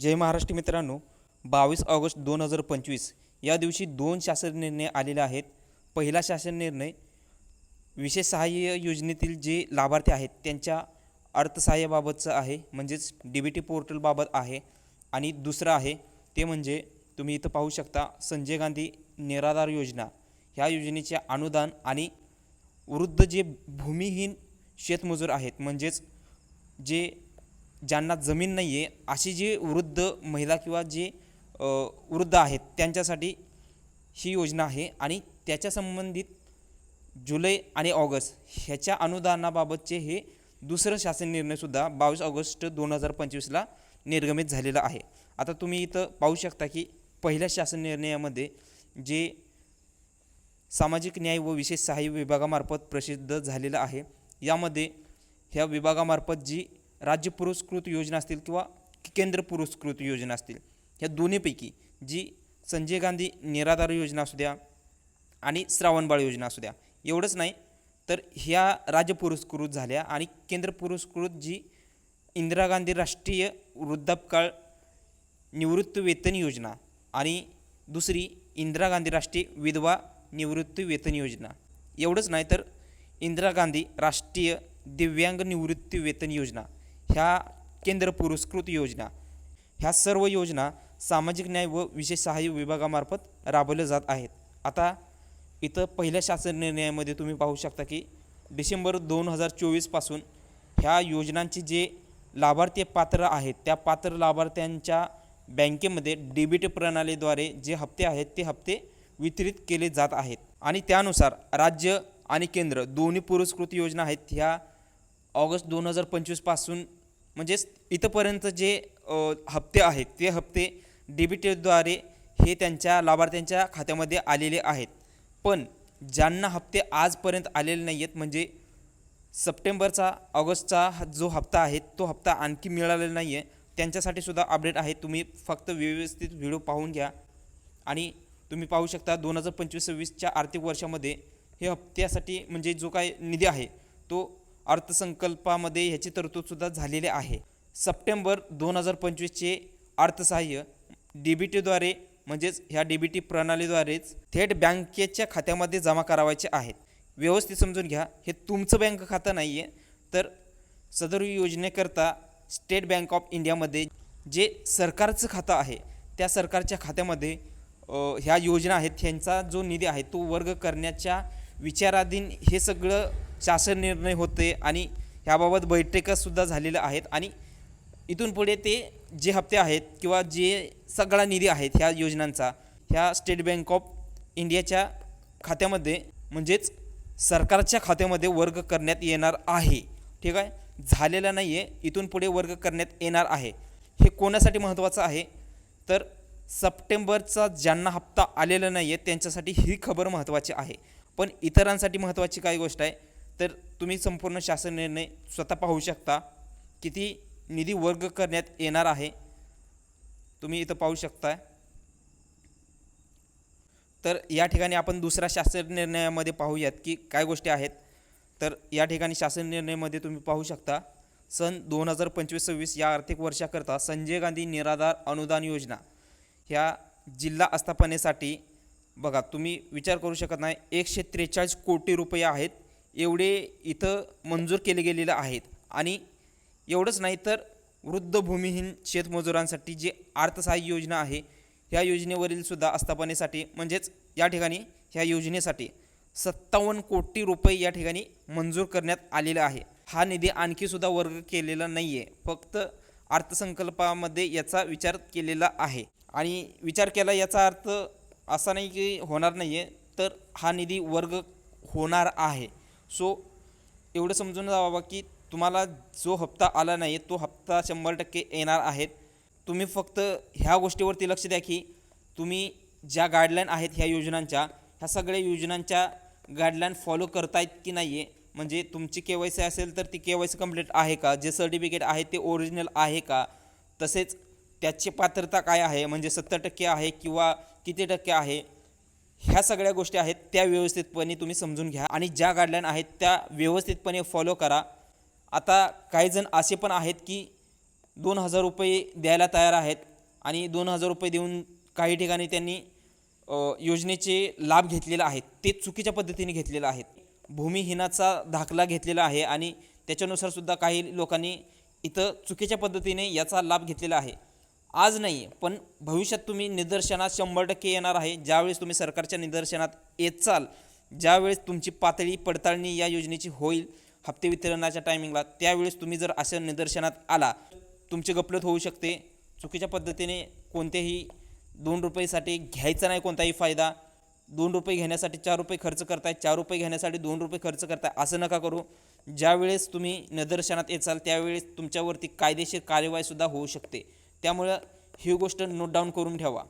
जय महाराष्ट्र मित्रांनो बावीस ऑगस्ट दोन हजार पंचवीस या दिवशी दोन शासन निर्णय आलेले आहेत. पहिला शासन निर्णय विशेष सहाय्य योजनेतील जे लाभार्थी आहेत त्यांच्या अर्थसहाय्याबाबतचं आहे म्हणजेच डी बी टी पोर्टलबाबत आहे. आणि दुसरं आहे ते म्हणजे तुम्ही इथं पाहू शकता संजय गांधी निराधार योजना. ह्या योजनेचे अनुदान आणि वृद्ध जे भूमिहीन शेतमजूर आहेत म्हणजेच जे ज्यांना जमीन नाही आहे अशी जी वृद्ध महिला किंवा जे वृद्ध आहेत त्यांच्यासाठी ही योजना आहे. आणि त्याच्या संबंधित जुलै आणि ऑगस्ट ह्याच्या अनुदानाबाबतचे हे दुसरं शासन निर्णयसुद्धा बावीस ऑगस्ट दोन हजार पंचवीसला निर्गमित झालेला आहे. आता तुम्ही इथं पाहू शकता की पहिल्या शासन निर्णयामध्ये जे सामाजिक न्याय व विशेष सहाय्य विभागामार्फत प्रसिद्ध झालेलं आहे यामध्ये ह्या विभागामार्फत जी राज्य पुरस्कृत योजना असतील किंवा केंद्र पुरस्कृत योजना असतील ह्या दोन्हीपैकी जी संजय गांधी निराधार योजना असू द्या आणि श्रावणबाळ योजना असू द्या एवढंच नाही तर ह्या राज्य पुरस्कृत झाल्या आणि केंद्र पुरस्कृत जी इंदिरा गांधी राष्ट्रीय वृद्धापकाळ निवृत्तीवेतन योजना आणि दुसरी इंदिरा गांधी राष्ट्रीय विधवा निवृत्ती वेतन योजना एवढंच नाही तर इंदिरा गांधी राष्ट्रीय दिव्यांग निवृत्ती वेतन योजना ह्या केंद्र पुरस्कृत योजना ह्या सर्व योजना सामाजिक न्याय व विशेष सहाय्य विभागामार्फत राबवल्या जात आहेत. आता इथं पहिल्या शासन निर्णयामध्ये तुम्ही पाहू शकता की डिसेंबर दोन हजार चोवीसपासून ह्या योजनांची जे लाभार्थी पात्र आहेत त्या पात्र लाभार्थ्यांच्या बँकेमध्ये डेबिट प्रणालीद्वारे जे हप्ते आहेत ते हप्ते वितरित केले जात आहेत. आणि त्यानुसार राज्य आणि केंद्र दोन्ही पुरस्कृत योजना आहेत. ह्या ऑगस्ट दोन हजार पंचवीसपासून म्हणजेच इथंपर्यंत जे हप्ते आहेत ते हप्ते डेबिटद्वारे हे त्यांच्या लाभार्थ्यांच्या खात्यामध्ये आलेले आहेत. पण ज्यांना हप्ते आजपर्यंत आलेले नाही आहेत म्हणजे सप्टेंबरचा ऑगस्टचा जो हप्ता आहे तो हप्ता आणखी मिळालेला नाही आहे त्यांच्यासाठी सुद्धा अपडेट आहे. तुम्ही फक्त व्यवस्थित व्हिडिओ पाहून घ्या. आणि तुम्ही पाहू शकता दोन हजार पंचवीस सव्वीसच्या आर्थिक वर्षामध्ये हे हप्त्यासाठी म्हणजे जो काय निधी आहे तो अर्थसंकल्पामध्ये ह्याची तरतूदसुद्धा झालेली आहे. सप्टेंबर दोन हजार पंचवीसचे अर्थसहाय्य डी बी टीद्वारे म्हणजेच ह्या डी बी टी प्रणालीद्वारेच थेट बँकेच्या खात्यामध्ये जमा करावायचे आहेत. व्यवस्थित समजून घ्या हे तुमचं बँक खातं नाही आहे तर सदर योजनेकरता स्टेट बँक ऑफ इंडियामध्ये जे सरकारचं खातं आहे त्या सरकारच्या खात्यामध्ये ह्या योजना आहेत ह्यांचा जो निधी आहे तो वर्ग करण्याच्या विचाराधीन हे सगळं शासन निर्णय होते आणि ह्याबाबत बैठकासुद्धा झालेल्या आहेत. आणि इथून पुढे ते जे हप्ते आहेत किंवा जे सगळा निधी आहेत ह्या योजनांचा ह्या स्टेट बँक ऑफ इंडियाच्या खात्यामध्ये म्हणजेच सरकारच्या खात्यामध्ये वर्ग करण्यात येणार आहे. ठीक आहे? झालेला नाही आहे इथून पुढे वर्ग करण्यात येणार आहे. हे कोणासाठी महत्त्वाचं आहे? तर सप्टेंबरचा ज्यांना हप्ता आलेला नाही आहे त्यांच्यासाठी ही खबर महत्त्वाची आहे. पण इतरांसाठी महत्त्वाची काही गोष्ट आहे? तर तुम्ही संपूर्ण शासन निर्णय स्वतः पाहू शकता. किती निधी वर्ग करण्यात येणार आहे तुम्ही इथं पाहू शकता तर या ठिकाणी आपण दुसऱ्या शासन निर्णयामध्ये पाहूयात की काय गोष्टी आहेत. तर या ठिकाणी शासन निर्णयामध्ये तुम्ही पाहू शकता सन दोन हजार पंचवीस सव्वीस या आर्थिक वर्षाकरता संजय गांधी निराधार अनुदान योजना ह्या जिल्हा आस्थापनेसाठी बघा तुम्ही विचार करू शकत नाही एकशे त्रेचाळीस कोटी रुपये आहेत. एवढे इथं मंजूर केले गेलेले आहेत. आणि एवढंच नाही तर वृद्ध भूमिहीन शेतमजुरांसाठी जे अर्थसहाय्य योजना आहे ह्या योजनेवरील सुद्धा आस्थापनेसाठी म्हणजेच या ठिकाणी ह्या योजनेसाठी सत्तावन्न कोटी रुपये या ठिकाणी मंजूर करण्यात आलेला आहे. हा निधी आणखीसुद्धा वर्ग केलेला नाही आहे फक्त अर्थसंकल्पामध्ये याचा विचार केलेला आहे. आणि विचार केला याचा अर्थ असा नाही की होणार नाही आहे तर हा निधी वर्ग होणार आहे. सो एवढं समजून जावा की तुम्हाला जो हप्ता आला नाही तो हप्ता शंभर टक्के येणार आहेत. तुम्ही फक्त ह्या गोष्टीवरती लक्ष द्या की तुम्ही ज्या गाईडलाईन आहेत ह्या योजनांच्या ह्या सगळ्या योजनांच्या गाईडलाईन फॉलो करतायत की नाही आहे म्हणजे तुमची के वाय सी असेल तर ती के वाय सी कंप्लीट आहे का? जे सर्टिफिकेट आहे ते ओरिजिनल आहे का? तसेच त्याची पात्रता काय आहे? म्हणजे सत्तर टक्के आहे किंवा किती टक्के आहे? ह्या सगळ्या गोष्टी आहेत त्या व्यवस्थितपणे तुम्ही समजून घ्या आणि ज्या गाईडलाईन आहेत त्या व्यवस्थितपणे फॉलो करा. आता काही जण असे पण आहेत की दोन हजार रुपये द्यायला तयार आहेत आणि दोन हजार रुपये देऊन काही ठिकाणी त्यांनी योजनेचे लाभ घेतलेला आहे ते चुकीच्या पद्धतीने घेतलेलं आहे भूमिहीनाचा दाखला घेतलेला आहे आणि त्याच्यानुसार सुद्धा काही लोकांनी इथं चुकीच्या पद्धतीने याचा लाभ घेतलेला आहे. आज नाही पण भविष्यात तुम्ही निदर्शनात शंभर टक्के येणार आहे. ज्यावेळेस तुम्ही सरकारच्या निदर्शनात येत चाल ज्यावेळेस तुमची पातळी पडताळणी या योजनेची होईल हप्ते वितरणाच्या टायमिंगला त्यावेळेस तुम्ही जर अशा निदर्शनात आला तुमची गपलत होऊ शकते. चुकीच्या पद्धतीने कोणतेही दोन रुपयेसाठी घ्यायचा नाही कोणताही फायदा. दोन रुपये घेण्यासाठी चार रुपये खर्च करताय चार रुपये घेण्यासाठी दोन रुपये खर्च करताय असं नका करू. ज्यावेळेस तुम्ही निदर्शनात येचाल त्यावेळेस तुमच्यावरती कायदेशीर कार्यवाहीसुद्धा होऊ शकते. त्यामुळं ही गोष्ट नोट डाऊन करून ठेवा.